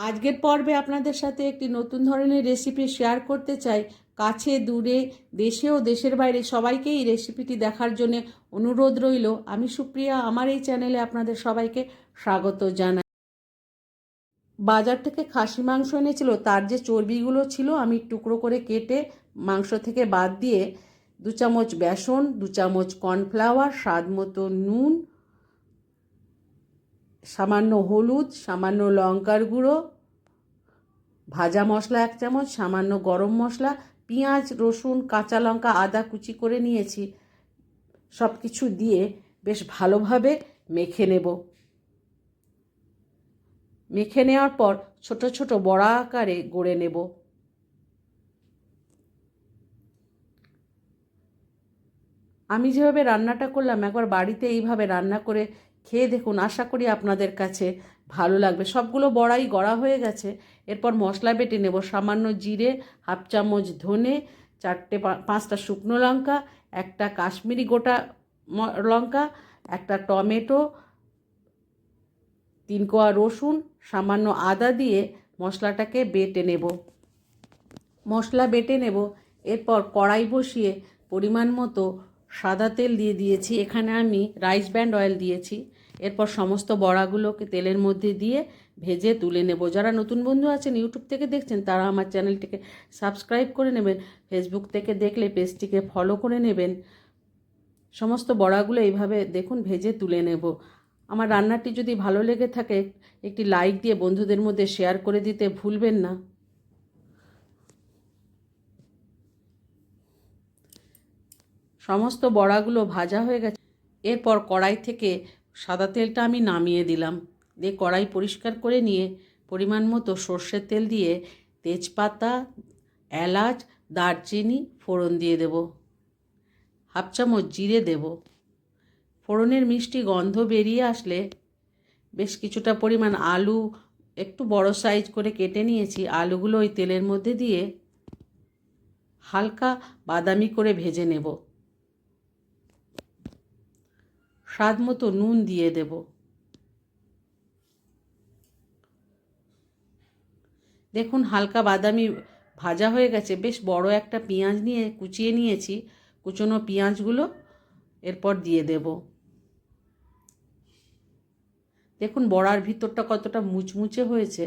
আজকের পর্বে আপনাদের সাথে একটি নতুন ধরনের রেসিপি শেয়ার করতে চাই। কাছে, দূরে, দেশে ও দেশের বাইরে সবাইকে এই রেসিপিটি দেখার জন্য অনুরোধ রইল। আমি সুপ্রিয়া, আমার এই চ্যানেলে আপনাদের সবাইকে স্বাগত জানাই। বাজার থেকে খাসি মাংস এনেছিল, তার যে চর্বিগুলো ছিল আমি টুকরো করে কেটে মাংস থেকে বাদ দিয়ে দু চামচ বেসন, দু চামচ কর্নফ্লাওয়ার স্বাদ মতো নুন সামান্য হলুদ, সামান্য লঙ্কার গুঁড়ো, ভাজা মশলা এক চামচ, সামান্য গরম মশলা, পেঁয়াজ, রসুন, কাঁচা লঙ্কা, আদা কুচি করে নিয়েছি। সব কিছু দিয়ে বেশ ভালোভাবে মেখে নেব। মেখে নেওয়ার পর ছোট ছোট বড়া আকারে গড়ে নেব। আমি যেভাবে রান্নাটা করলাম, একবার বাড়িতে এইভাবে রান্না করে খেয়ে দেখুন, আশা করি আপনাদের কাছে ভালো লাগবে। সবগুলো বড়াই গড়া হয়ে গেছে। এরপর মশলা বেটে নেব সামান্য জিরে, হাফ চামচ ধনে, চারটে পাঁচটা শুকনো লঙ্কা, একটা কাশ্মীরি গোটা লঙ্কা, একটা টমেটো, তিন কোয়া রসুন, সামান্য আদা দিয়ে মশলাটাকে বেটে নেব। মশলা বেটে নেব। এরপর কড়াই বসিয়ে পরিমাণ মতো সাদা তেল দিয়ে দিয়েছি। এখানে আমি রাইস ব্যান্ড অয়েল দিয়েছি। এরপর সমস্ত বড়াগুলোকে তেলের মধ্যে দিয়ে ভেজে তুলে নেব। যারা নতুন বন্ধু আছেন ইউটিউব থেকে দেখছেন, তারা আমার চ্যানেলটিকে সাবস্ক্রাইব করে নেবেন ফেসবুক থেকে দেখলে পেজটিকে ফলো করে নেবেন। সমস্ত বড়াগুলো এইভাবে দেখুন, ভেজে তুলে নেব। আমার রান্নাটি যদি ভালো লেগে থাকে, একটি লাইক দিয়ে বন্ধুদের মধ্যে শেয়ার করে দিতে ভুলবেন না। সমস্ত বড়াগুলো ভাজা হয়ে গেছে। এরপর কড়াই থেকে সাদা তেলটা আমি নামিয়ে দিলাম। দিয়ে কড়াই পরিষ্কার করে নিয়ে পরিমাণ মতো সর্ষের তেল দিয়ে তেজপাতা, এলাচ, দারচিনি, ফোড়ন দিয়ে দেব। হাফ চামচ জিরে দেব। ফোড়নের মিষ্টি গন্ধ বেরিয়ে আসলে বেশ কিছুটা পরিমাণ আলু একটু বড় সাইজ করে কেটে নিয়েছি। আলুগুলো ওই তেলের মধ্যে দিয়ে হালকা বাদামি করে ভেজে নেব। স্বাদ মতো নুন দিয়ে দেব। দেখুন, হালকা বাদামি ভাজা হয়ে গেছে। বেশ বড় একটা পেঁয়াজ নিয়ে কুচিয়ে নিয়েছি। কুচনো পেঁয়াজগুলো এরপর দিয়ে দেব। দেখুন, বড়ার ভিতরটা কতটা মুচমুচে হয়েছে।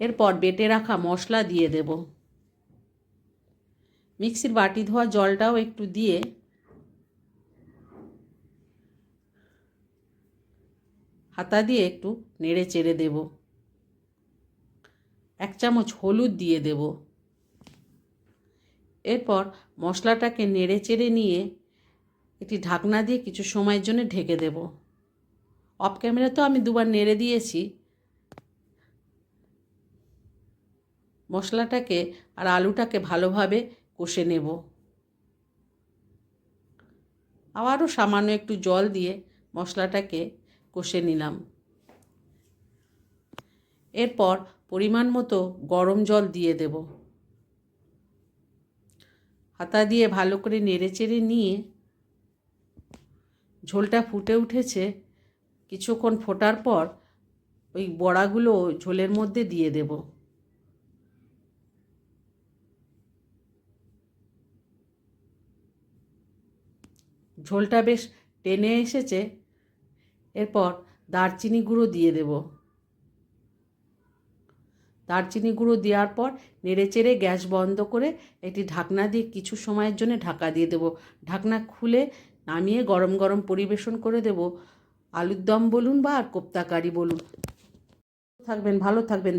এরপর বেটে রাখা মশলা দিয়ে দেব। মিক্সির বাটি ধোয়া জলটাও একটু দিয়ে হাতা দিয়ে একটু নেড়ে চেড়ে দেব। এক চামচ হলুদ দিয়ে দেব। এরপর মশলাটাকে নেড়ে চেড়ে নিয়ে একটি ঢাকনা দিয়ে কিছু সময়ের জন্য ঢেকে দেব। অফ ক্যামেরা তো আমি দুবার নেড়ে দিয়েছি। মশলাটাকে আর আলুটাকে ভালোভাবে কষে নেব। আবারও সামান্য একটু জল দিয়ে মশলাটাকে কষে নিলাম। এরপর পরিমাণ মতো গরম জল দিয়ে দেব। হাতা দিয়ে ভালো করে নেড়ে চেড়ে নিয়ে ঝোলটা ফুটে উঠেছে। কিছুক্ষণ ফোটার পর ওই বড়াগুলো ঝোলের মধ্যে দিয়ে দেব। ঝোলটা বেশ টেনে এসেছে। এরপর দারচিনি গুঁড়ো দিয়ে দেব। দারচিনি গুঁড়ো দেওয়ার পর নেড়ে চেড়ে গ্যাস বন্ধ করে একটি ঢাকনা দিয়ে কিছু সময়ের জন্য ঢাকা দিয়ে দেব। ঢাকনা খুলে নামিয়ে গরম গরম পরিবেশন করে দেব। আলুর দম বলুন বা আর কোপ্তাকারি বলুন। থাকবেন, ভালো থাকবেন